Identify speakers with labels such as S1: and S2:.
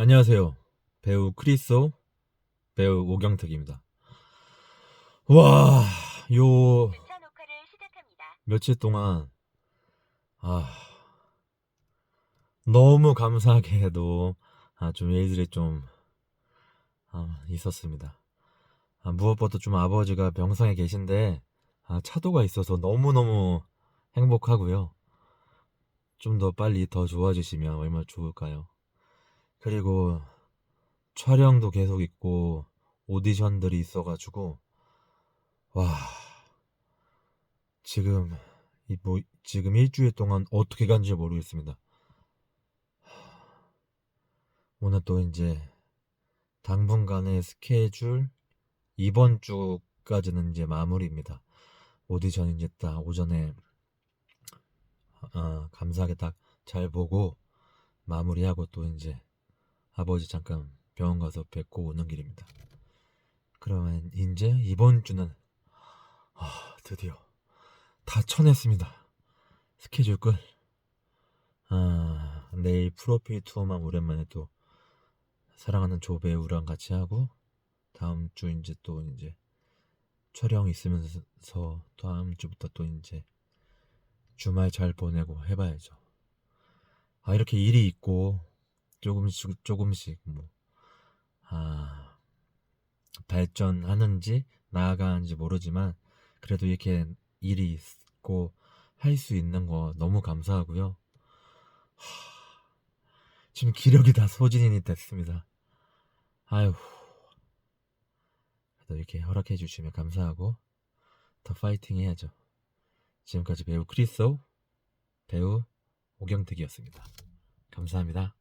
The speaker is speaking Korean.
S1: 안녕하세요. 배우 크리소, 배우 오경택입니다. 와, 요. 며칠 동안 아 너무 감사하게도 아, 좀 일들이 좀 아, 있었습니다. 아, 무엇보다 좀 아버지가 병상에 계신데 아, 차도가 있어서 너무 너무 행복하고요. 좀 더 빨리 더 좋아지시면 얼마나 좋을까요? 그리고 촬영도 계속 있고 오디션들이 있어가지고 와 지금 이뭐 지금 일주일 동안 어떻게 간지 모르겠습니다. 오늘 또 이제 당분간의 스케줄 이번 주까지는 이제 마무리입니다. 오디션 이제 딱 오전에 아, 감사하게 딱 잘 보고 마무리하고 또 이제 아버지 잠깐 병원 가서 뵙고 오는 길입니다. 그러면 이제 이번 주는 아, 드디어 다 쳐냈습니다. 스케줄 끝. 아, 내일 프로필 투어만 오랜만에 또 사랑하는 조 배우랑 같이 하고 다음 주 이제 또 이제 촬영 있으면서 다음 주부터 또 이제 주말 잘 보내고 해봐야죠. 아, 이렇게 일이 있고 조금씩 조금씩 뭐 아, 발전하는지 나아가는지 모르지만 그래도 이렇게 일이 있고 할 수 있는 거 너무 감사하고요. 하, 지금 기력이 다 소진이 됐습니다. 아유, 그래도 이렇게 허락해 주시면 감사하고 더 파이팅 해야죠. 지금까지 배우 크리소, 배우 오경택이었습니다. 감사합니다.